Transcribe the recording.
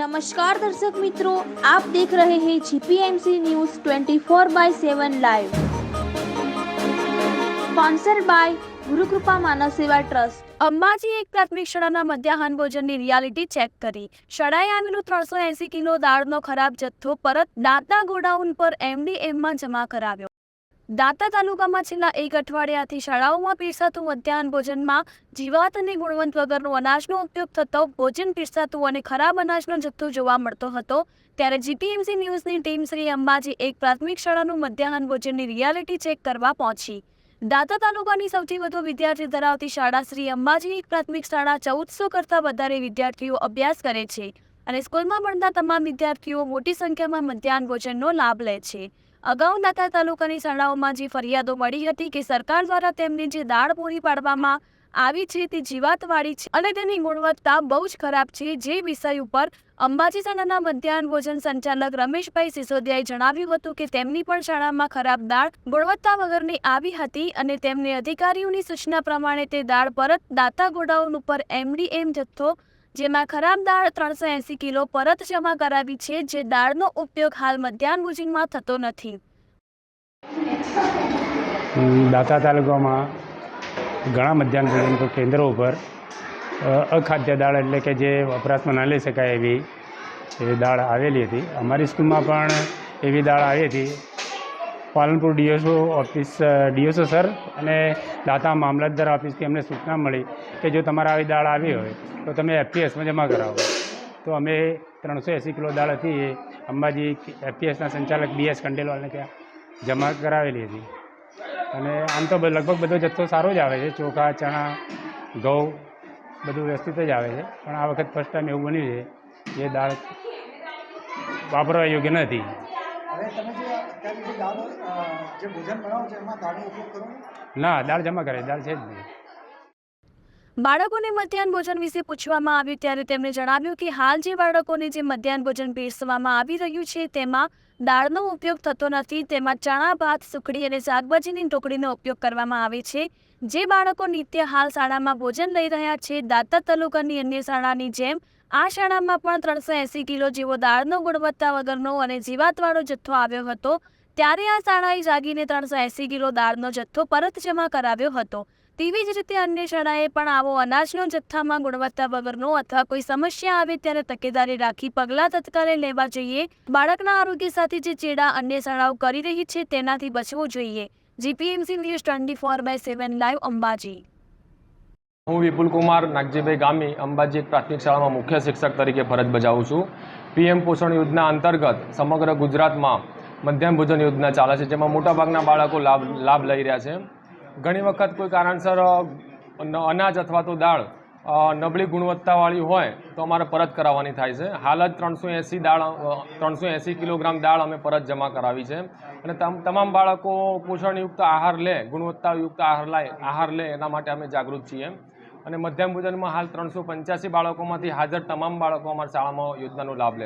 નમસ્કાર દર્શક મિત્રો આપ દેખ રહે હૈ GPMC news 24 by 7 live sponsor by Gurukrupa Manav Seva trust Ambaji એક પ્રાથમિક શાળાના મધ્યાહન ભોજનની રિયાલિટી ચેક કરી. શાળાએ આવેલું ત્રણસો એસી કિલો દાળનો ખરાબ જથ્થો પરત દાંતના ગોડાઉન પર એમડીએમમાં જમા કરાવ્યો. દાતા તાલુકામાં છેલ્લા એક અઠવાડિયાથી શાળાઓમાં પીરસાતું મધ્યાહન ભોજનમાં જીવાત અને ગુણવંત વગરનો અનાજનો ઉપયોગ થતો, ભોજન પીરસાતું અને ખરાબ અનાજનો જથ્થો જોવા મળતો હતો. ત્યારે જીપીએમસી ન્યૂઝની ટીમ શ્રી અંબાજી એક પ્રાથમિક શાળાનું મધ્યાહન ભોજનની રિયાલિટી ચેક કરવા પહોંચી. દાંતા તાલુકાની સૌથી વધુ વિદ્યાર્થી ધરાવતી શાળા શ્રી અંબાજી એક પ્રાથમિક શાળા ચૌદસો કરતાં વધારે વિદ્યાર્થીઓ અભ્યાસ કરે છે અને સ્કૂલમાં ભણતા તમામ વિદ્યાર્થીઓ મોટી સંખ્યામાં મધ્યાહન ભોજનનો લાભ લે છે. અગાઉ નાતા તાલુકાની શાળાઓમાં જે ફરિયાદો મળી હતી કે સરકાર દ્વારા તેમને જે દાળ પૂરી પાડવામાં આવી છે તે જીવાતવાળી છે અને તેની ગુણવત્તા બહુ જ ખરાબ છે જે વિષય ઉપર અંબાજી શાળાના મધ્યાહન ભોજન સંચાલક રમેશભાઈ સિસોદિયાએ જણાવ્યું હતું કે તેમની પણ શાળામાં ખરાબ દાળ ગુણવત્તા વગરની આવી હતી અને તેમને અધિકારીઓની સૂચના પ્રમાણે તે દાળ પરત દાતા ગોડાઉન ઉપર એમડીએમ જથ્થો જેમાં ખરાબ દાળ ત્રણસો એંસી કિલો પરત જમા કરાવી છે જે દાળનો ઉપયોગ હાલ મધ્યાહન ભોજનમાં થતો નથી. દાતા તાલુકામાં ઘણા મધ્યાહન ભોજન કેન્દ્રો ઉપર અખાદ્ય દાળ એટલે કે જે વપરાશમાં ન લઈ શકાય એવી એવી દાળ આવેલી હતી. અમારી સ્કૂલમાં પણ એવી દાળ આવી હતી. Palanpur DSO office DSO sir અને દાતા મામલતદાર ઓફિસથી અમને સૂચના મળી કે જો તમારે આવી દાળ આવી હોય તો તમે એફપીએસમાં જમા કરાવો. તો અમે ત્રણસો એંસી કિલો દાળ હતી એ અંબાજી એફપીએસના સંચાલક બીએસ કંડેલવાલને ત્યાં જમા કરાવેલી હતી. અને આમ તો લગભગ બધો જથ્થો સારો જ આવે છે, ચોખા, ચણા, ઘઉં બધું વ્યવસ્થિત જ આવે છે. પણ આ વખત ફર્સ્ટ ટાઈમ એવું બન્યું છે, જે દાળ વાપરવા યોગ્ય નથી અત્યારે દાળ જે ભોજન બનાવો છો એમાં દાળનો ઉપયોગ કરો ના? દાળ જમા કરે દાળ છે જ નહીં. બાળકોને મધ્યાહન ભોજન વિશે પૂછવામાં આવ્યું ત્યારે તેમણે જણાવ્યું કે હાલ જે બાળકોને જે મધ્યાહન ભોજન પીરસવામાં આવી રહ્યું છે તેમાં દાળનો ઉપયોગ થતો નથી તેમાં ચણા ભાત સુખડી અને શાકભાજીની ટોકરીનો ઉપયોગ કરવામાં આવે છે. જે બાળકો નિત્ય હાલ શાળામાં ભોજન લઈ રહ્યા છે દાતા તાલુકાની અન્ય શાળાની જેમ આ શાળામાં પણ ત્રણસો એંસી કિલો જેવો દાળનો ગુણવત્તા વગરનો અને જીવાતવાળો જથ્થો આવ્યો હતો. ત્યારે આ શાળાએ જાગીને ત્રણસો એંસી કિલો દાળનો જથ્થો પરત જમા કરાવ્યો હતો. તેવી જ રીતે અન્ય શાળાએ પણ આવો અનાજનો જથ્થામાં ગુણવત્તા વગરનો અથવા કોઈ સમસ્યા આવે ત્યારે તકેદારી રાખી પગલાં તત્કાલે લેવા જોઈએ. બાળકના આરોગ્ય સાથે જે ચેડા અન્ય શાળાઓ કરી રહી છે તેનાથી બચવું જોઈએ. GPMC news twenty four by seven live Ambaji. હું વિપુલ કુમાર, નાગજીભાઈ ગામી, અંબાજી એક પ્રાથમિક શાળામાં મુખ્ય શિક્ષક તરીકે ફરજ બજાવું છું. પીએમ પોષણ યોજના અંતર્ગત સમગ્ર ગુજરાતમાં મધ્યાહન ભોજન યોજના ચાલે છે, જેમાં મોટાભાગના બાળકો લાભ લાભ લઈ રહ્યા છે. ઘણી વખત કોઈ કારણસર અનાજ અથવા તો દાળ નબળી ગુણવત્તાવાળી હોય તો અમારે પરત કરાવવાની થાય છે. હાલ જ ત્રણસો એંસી દાળ ત્રણસો એંસી કિલોગ્રામ દાળ અમે પરત જમા કરાવી છે. અને તમ- તમામ બાળકો પોષણયુક્ત આહાર લે, ગુણવત્તાયુક્ત આહાર લાય, આહાર લે, એના માટે અમે જાગૃત છીએ. અને મધ્યાહન ભોજનમાં હાલ ત્રણસો પંચ્યાસી બાળકોમાંથી હાજર તમામ બાળકો અમારી શાળામાં યોજનાનો લાભ લે